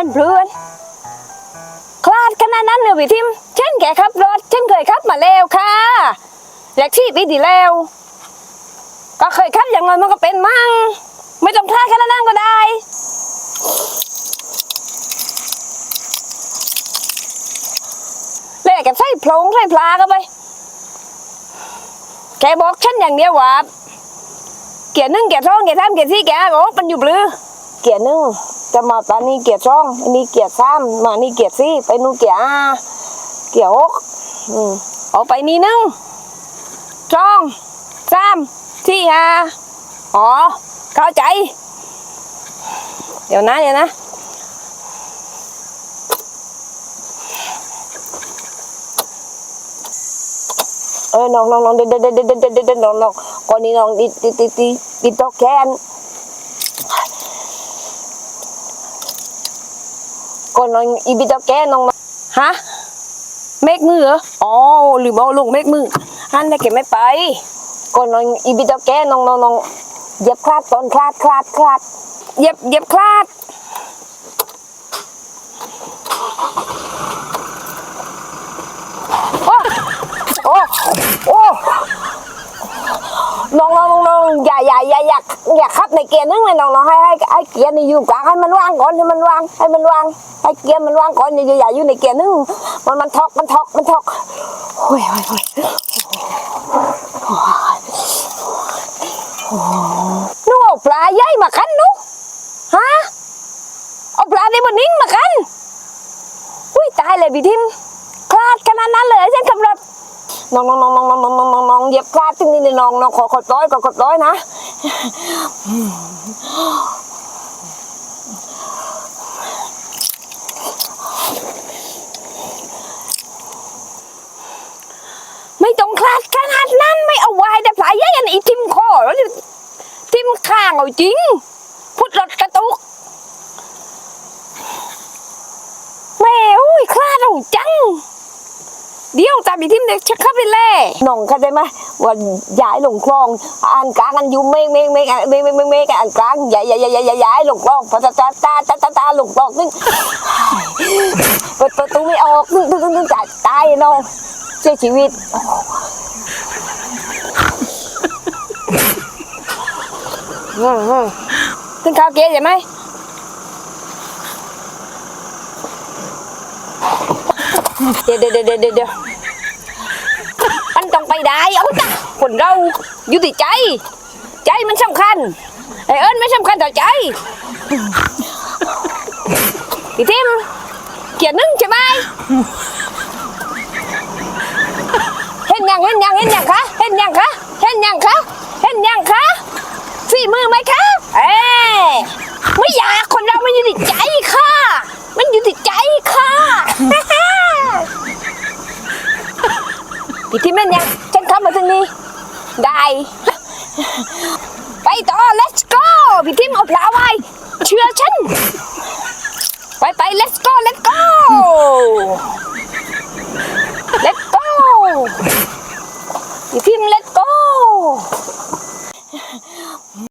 ท่านเพื่อนคลาดขนาดนั้นเลยพี่ทิมฉันแกขับรถฉันเคยขับมาแล้วค่ะอยากที่ปีที่แล้ว ก็เคยขับอย่างน้อยมันก็เป็นมั่ง ไม่ต้องคลาดขนาดนั้นก็ได้แล้วแกใส่พลงใส่ปลาเข้าไป แกบอกฉันอย่างเดียวว่าเกียร์หนึ่งเกียร์สองเกียร์สามเกียร์สี่เกียร์ห้าบอกมันอยู่ปลือเกียร์หนึ่ง จะมาตอนนี้เกียร์สองอันนี้เกียร์สามมานี่เกียร์สี่ไปนู่นเกียร์ห้าเกียร์หกอืมเอาไปนี่นึ่งสองสามสี่ห้าอ๋อเข้าใจ เดี๋ยวนะเดี๋ยวนะเออน้องน้องน้องเด็ดเด็ดเด็ดเด็ดเด็ดเด็ดน้องน้องก่อนนี้น้องดิดิดิดิดิตอกแคน ก่อนน้องอีบิตอกแคนน้องฮะเมกมือเหรออ๋อหรือเอาลงเมกมือฮันได้เก็บไม่ไปก่อนน้องอีบิตอกแคนน้องน้องน้องเหย็บคลาดตอนคลาดคลาดคลาดเหย็บเหย็บคลาดโอ้โอ้โอ้ น้องน้องน้องอย่าอย่าอย่าอย่าอย่าขับในเกียร์นึงเลยน้องน้องให้ให้ให้เกียร์นี่อยู่กลางให้มันว่างก่อนให้มันว่างให้มันว่างให้เกียร์มันว่างก่อนอย่าอย่าอยู่ในเกียร์นึงมันมันทอกมันทอกมันทอกโอ้ยโอ้ยโอ้ยโอ้ยนู่นเอาปลาใหญ่มาคันนู่นฮะเอาปลาในบนนิ่งมาคันอุ้ยตายเลยพี่ทิมคลาดขนาดนั้นเลยฉันขับรถ น้องน้องน้องน้องน้องน้องน้องน้องน้องเหยียบคลาดที่นี่นี่น้องน้องขอขอร้อยขอขอร้อยนะไม่ต้องคลาดขนาดนั้นไม่เอาไว้แต่สายยันอีทิมคอแล้วทิมข้างเอาจริง พุดรถกระตุก แม่อุ้ยคลาดเอาจัง เดี๋ยวตามอีทิมเด็กชักเข้าไปเล่น้องเข้าใจไหมว่าย้ายลงคลองอันกลางอันยู่เมฆเมฆเมฆเมฆเมฆเมฆเมฆอันกลางย้ายย้ายย้ายย้ายย้ายลงคลองพอตาตาตาตาตาตาลงคลองนึงเปิดประตูไม่ออกนึงนึงนึงนึงตายตายน้องเสียชีวิตขึ้นข้าวเกียร์ใช่ไหม เดี๋ยวเดี๋ยวเดี๋ยวมันต้องไปได้เอาจ้ะคนเราอยู่ที่ใจ ใจมันสำคัญไอเอิญไม่สำคัญต่อใจพี่ทิมเกียร์หนึ่งใช่ไหมเห็นยังเห็นยังเห็นยังคะเห็นยังคะเห็นยังคะเห็นยังคะฝีมือไหมคะเอ้ไม่อยากคนเราไมันอยู่ที่ใจค่ะ มันอยู่ที่ใจค่ะ พี่ทิมเล่นยังฉันเข้ามาทางนี้ ได้ ไปต่อ let's go พี่ทิมเอาปลาไว้ เชื่อฉัน ไปไป let's go let's go